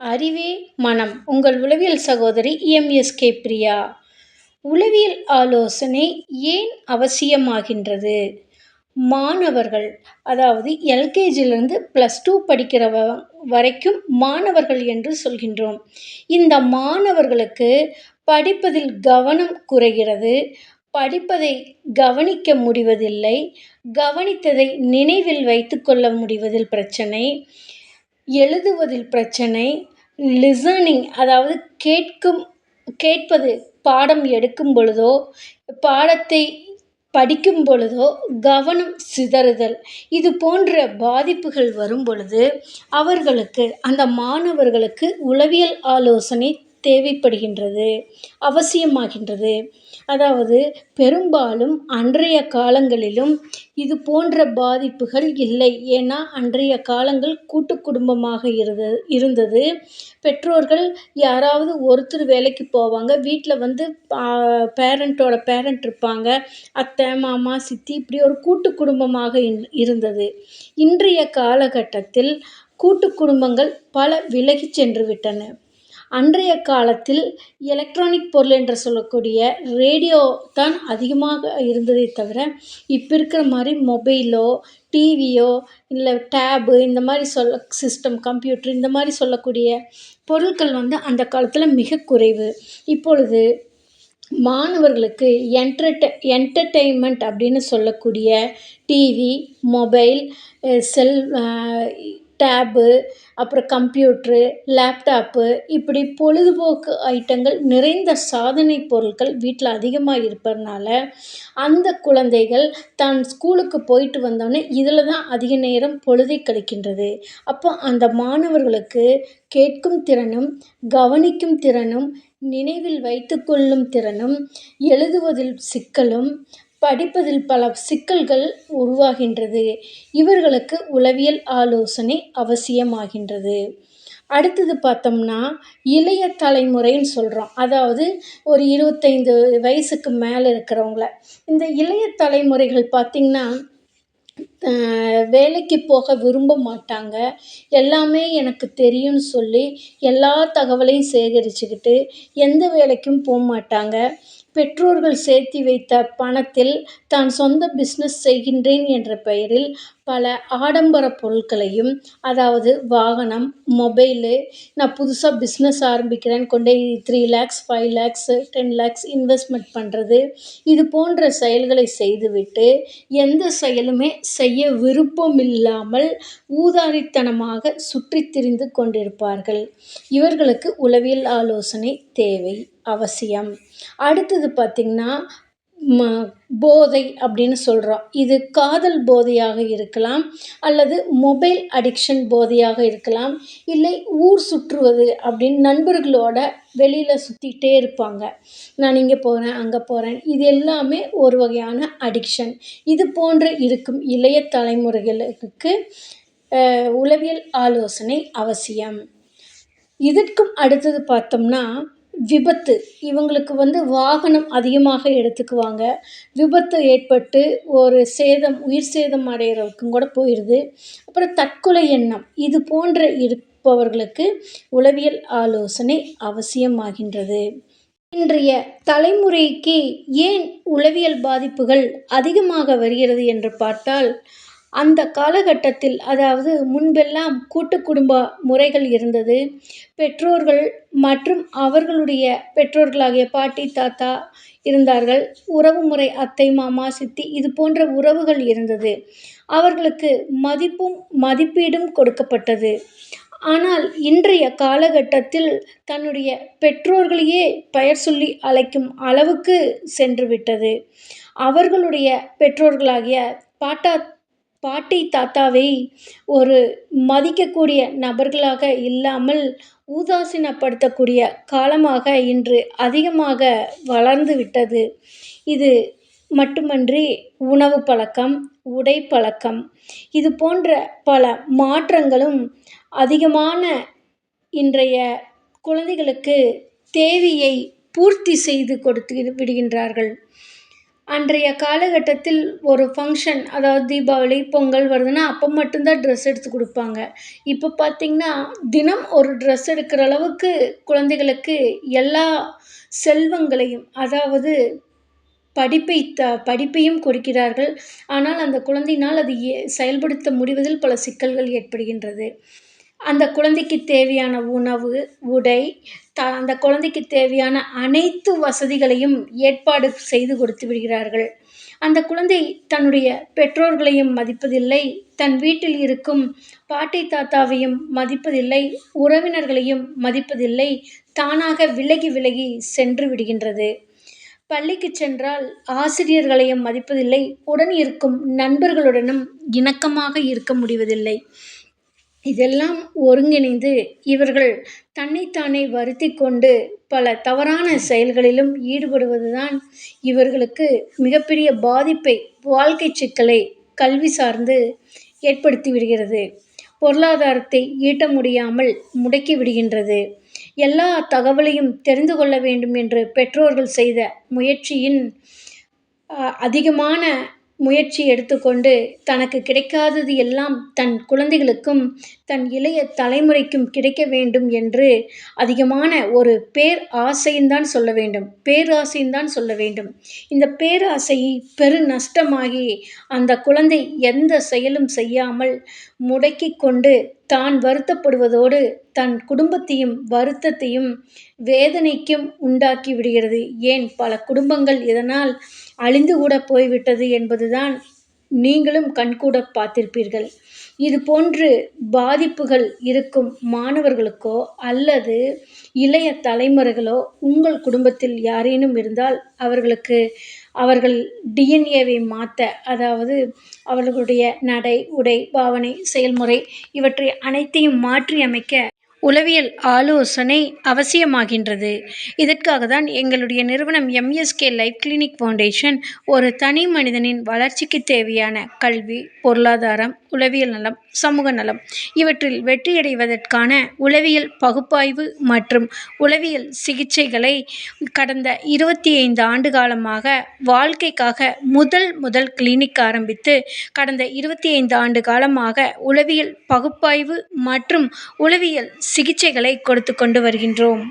அறிவே மனம். உங்கள் உளவியல் சகோதரி இஎம்எஸ்கே பிரியா. உளவியல் ஆலோசனை ஏன் அவசியமாகின்றது? மாணவர்கள் அதாவது எல்கேஜிலேருந்து ப்ளஸ் டூ படிக்கிற வ வரைக்கும் மாணவர்கள் என்று சொல்கின்றோம். இந்த மாணவர்களுக்கு படிப்பதில் கவனம் குறைகிறது. படிப்பதை கவனிக்க முடிவதில்லை. கவனித்ததை நினைவில் வைத்துக்கொள்ள முடிவதில் பிரச்சனை. எழுதுவதில் பிரச்சனை லிசனிங் அதாவது கேட்கும் கேட்பது பாடம் எடுக்கும் பொழுதோ பாடத்தை படிக்கும் பொழுதோ கவனம் சிதறுதல். இது போன்ற பாதிப்புகள் வரும் பொழுது அவர்களுக்கு அந்த மாணவர்களுக்கு உளவியல் ஆலோசனை தேவைப்படுகின்றது அவசியமாகின்றது. அதாவது பெரும்பாலும் அன்றைய காலங்களிலும் இது போன்ற பாதிப்புகள் இல்லை. ஏன்னா அன்றைய காலங்கள் கூட்டு குடும்பமாக இருந்த இருந்தது. பெற்றோர்கள் யாராவது ஒருத்தர் வேலைக்கு போவாங்க வீட்டில் வந்து பேரண்ட்டோட பேரண்ட் இருப்பாங்க அத்தை மாமா சித்தி இப்படி ஒரு கூட்டு குடும்பமாக இருந்தது. இன்றைய காலகட்டத்தில் கூட்டு குடும்பங்கள் பல விலகி சென்று விட்டன. அன்றைய காலத்தில் எலக்ட்ரானிக் பொருள் என்று சொல்லக்கூடிய ரேடியோ தான் அதிகமாக இருந்ததே தவிர இப்போ இருக்கிற மாதிரி மொபைலோ டிவியோ இல்லை டேபு இந்த மாதிரி சொல்ல சிஸ்டம் கம்ப்யூட்ரு இந்த மாதிரி சொல்லக்கூடிய பொருட்கள் வந்து அந்த காலத்தில் மிக குறைவு. இப்பொழுது மாணவர்களுக்கு என்டர்டெ என்டர்டெயின்மெண்ட் அப்படின்னு சொல்லக்கூடிய டிவி மொபைல் செல் டேபு அப்புறம் கம்ப்யூட்ரு லேப்டாப்பு இப்படி பொழுதுபோக்கு ஐட்டங்கள் நிறைந்த சாதனை பொருட்கள் வீட்டில் அதிகமாக இருப்பதனால அந்த குழந்தைகள் தான் ஸ்கூலுக்கு போயிட்டு வந்தோடனே இதில் தான் அதிக நேரம் பொழுதை கழிக்கின்றது. அப்போ அந்த மாணவர்களுக்கு கேட்கும் திறனும் கவனிக்கும் திறனும் நினைவில் வைத்துக்கொள்ளும் திறனும் எழுதுவதில் சிக்கலும் படிப்பதில் பல சிக்கல்கள் உருவாகின்றது. இவர்களுக்கு உளவியல் ஆலோசனை அவசியமாகின்றது. அடுத்தது பார்த்தோம்னா இளைய தலைமுறைன்னு சொல்கிறோம் அதாவது ஒரு இருபத்தைந்து வயசுக்கு மேலே இருக்கிறவங்கள. இந்த இளைய தலைமுறைகள் பார்த்திங்கன்னா வேலைக்கு போக விரும்ப மாட்டாங்க. எல்லாமே எனக்கு தெரியும்னு சொல்லி எல்லா தகவலையும் சேகரிச்சுக்கிட்டு எந்த வேலைக்கும் போக மாட்டாங்க. பெற்றோர்கள் சேர்த்து வைத்த பணத்தில் தான் சொந்த பிஸ்னஸ் செய்கின்றேன் என்ற பெயரில் பல ஆடம்பர பொருட்களையும் அதாவது வாகனம் மொபைலு நான் புதுசாக பிஸ்னஸ் ஆரம்பிக்கிறேன் கொண்டு three lakhs five lakhs ten lakhs investment பண்ணுறது இது போன்ற செயல்களை செய்துவிட்டு எந்த செயலுமே செய்ய விருப்பம் இல்லாமல் ஊதாரித்தனமாக சுற்றி திரிந்து கொண்டிருப்பார்கள். இவர்களுக்கு உளவியல் ஆலோசனை தேவை. அவசியம். அடுத்தது பார்த்திங்கன்னா ம போதை அப்படின்னு சொல்கிறோம் இது காதல் போதையாக இருக்கலாம் அல்லது மொபைல் அடிக்ஷன் போதையாக இருக்கலாம் இல்லை ஊர் சுற்றுவது அப்படின்னு நண்பர்களோட வெளியில் சுற்றிக்கிட்டே இருப்பாங்க. நான் இங்கே போகிறேன் அங்கே போகிறேன் இது எல்லாமே ஒரு வகையான அடிக்ஷன். இது போன்று இருக்கும் இளைய தலைமுறைகளுக்கு உளவியல் ஆலோசனை அவசியம். இதற்கும் அடுத்தது பார்த்தோம்னா விபத்து. இவங்களுக்கு வந்து வாகனம் அதிகமாக எடுத்துக்குவாங்க. விபத்து ஏற்பட்டு ஒரு சேதம் உயிர் சேதம் அடைகிறவருக்கும் கூட போயிடுது அப்புறம் தற்கொலை எண்ணம். இது போன்ற இருப்பவர்களுக்கு உளவியல் ஆலோசனை அவசியமாகின்றது. இன்றைய தலைமுறைக்கு ஏன் உளவியல் பாதிப்புகள் அதிகமாக வருகிறது என்று பார்த்தால் அந்த காலகட்டத்தில் அதாவது முன்பெல்லாம் கூட்டு குடும்ப முறைகள் இருந்தது. பெற்றோர்கள் மற்றும் அவர்களுடைய பெற்றோர்களாகிய பாட்டி தாத்தா இருந்தார்கள். உறவு முறை அத்தை மாமா சித்தி இது போன்ற உறவுகள் இருந்தது. அவர்களுக்கு மதிப்பும் மதிப்பீடும் கொடுக்கப்பட்டது. ஆனால் இன்றைய காலகட்டத்தில் தன்னுடைய பெற்றோர்களையே பெயர் சொல்லி அழைக்கும் அளவுக்கு சென்று விட்டது அவர்களுடைய பெற்றோர்களாகிய பாட்டா பாட்டி தாத்தாவை ஒரு மதிக்கக்கூடிய நபர்களாக இல்லாமல் ஊதாசீனப்படுத்தக்கூடிய காலமாக இன்று அதிகமாக வளர்ந்து விட்டது. இது மட்டுமன்றி உணவு பழக்கம் உடை பழக்கம் இது போன்ற பல மாற்றங்களும் அதிகமான இன்றைய குழந்தைகளுக்கு தேவையை பூர்த்தி செய்து கொடுத்து விடுகின்றார்கள். அன்றைய காலகட்டத்தில் ஒரு ஃபங்க்ஷன் அதாவது தீபாவளி பொங்கல் வருதுன்னா அப்போ மட்டும்தான் ட்ரெஸ் எடுத்து கொடுப்பாங்க. இப்போ பார்த்தீங்கன்னா தினம் ஒரு ட்ரெஸ் எடுக்கிற அளவுக்கு குழந்தைகளுக்கு எல்லா செல்வங்களையும் அதாவது படிப்பை த படிப்பையும் கொடுக்கிறார்கள். ஆனால் அந்த குழந்தையினால் அது செயல்படுத்த முடிவதில் பல சிக்கல்கள் ஏற்படுகின்றது. அந்த குழந்தைக்கு தேவையான உணவு உடை த அந்த குழந்தைக்கு தேவையான அனைத்து வசதிகளையும் ஏற்பாடு செய்து கொடுத்து விடுகிறார்கள். அந்த குழந்தை தன்னுடைய பெற்றோர்களையும் மதிப்பதில்லை தன் வீட்டில் இருக்கும் பாட்டி தாத்தாவையும் மதிப்பதில்லை உறவினர்களையும் மதிப்பதில்லை தானாக விலகி விலகி சென்று விடுகின்றது. பள்ளிக்கு சென்றால் ஆசிரியர்களையும் மதிப்பதில்லை உடன் இருக்கும் நண்பர்களுடனும் இணக்கமாக இருக்க முடிவதில்லை. இதெல்லாம் ஒருங்கிணைந்து இவர்கள் தன்னைத்தானே வருத்தி கொண்டு பல தவறான செயல்களிலும் ஈடுபடுவதுதான் இவர்களுக்கு மிகப்பெரிய பாதிப்பை வாழ்க்கை சிக்கலை கல்வி சார்ந்து ஏற்படுத்தி விடுகிறது. பொருளாதாரத்தை ஈட்ட முடியாமல் முடக்கி விடுகின்றது. எல்லா தகவலையும் தெரிந்து கொள்ள வேண்டும் என்று பெற்றோர்கள் செய்த முயற்சியின் அதிகமான முயற்சி எடுத்துக்கொண்டு தனக்கு கிடைக்காதது எல்லாம் தன் குழந்தைகளுக்கும் தன் இளைய தலைமுறைக்கும் கிடைக்க வேண்டும் என்று அதிகமான ஒரு பேர் ஆசையும்தான் சொல்ல வேண்டும். பேராசையும் தான் சொல்ல வேண்டும். இந்த பேராசை பெரு நஷ்டமாகி அந்த குழந்தை எந்த செயலும் செய்யாமல் முடக்கி கொண்டு தான் வருத்தப்படுவதோடு தன் குடும்பத்தையும் வருத்தத்தையும் வேதனைக்கும் உண்டாக்கி விடுகிறது. ஏன்? பல குடும்பங்கள் இதனால் அழிந்து கூட போய்விட்டது என்பதுதான் நீங்களும் கண்கூட பார்த்திருப்பீர்கள். இது போன்று பாதிப்புகள் இருக்கும் மாணவர்களுக்கோ அல்லது இளைய தலைமுறைகளோ உங்கள் குடும்பத்தில் யாரேனும் இருந்தால் அவர்களுக்கு அவர்கள் டிஎன்ஏவை மாற்ற அதாவது அவர்களுடைய நடை உடை பாவனை செயல்முறை இவற்றை அனைத்தையும் மாற்றி அமைக்க உளவியல் ஆலோசனை அவசியமாகின்றது. இதற்காக தான் எங்களுடைய நிறுவனம் எம்எஸ்கே லைஃப் கிளினிக் ஃபவுண்டேஷன் ஒரு தனி மனிதனின் வளர்ச்சிக்கு தேவையான கல்வி பொருளாதாரம் உளவியல் நலம் சமூக நலம் இவற்றில் வெற்றியடைவதற்கான உளவியல் பகுப்பாய்வு மற்றும் உளவியல் சிகிச்சைகளை கடந்த இருபத்தி ஐந்து ஆண்டு காலமாக வாழ்க்கைக்காக முதல் முதல் கிளினிக் ஆரம்பித்து கடந்த இருபத்தி ஐந்து ஆண்டு காலமாக உளவியல் பகுப்பாய்வு மற்றும் உளவியல் சிகிச்சைகளை கொடுத்து கொண்டு வருகின்றோம்.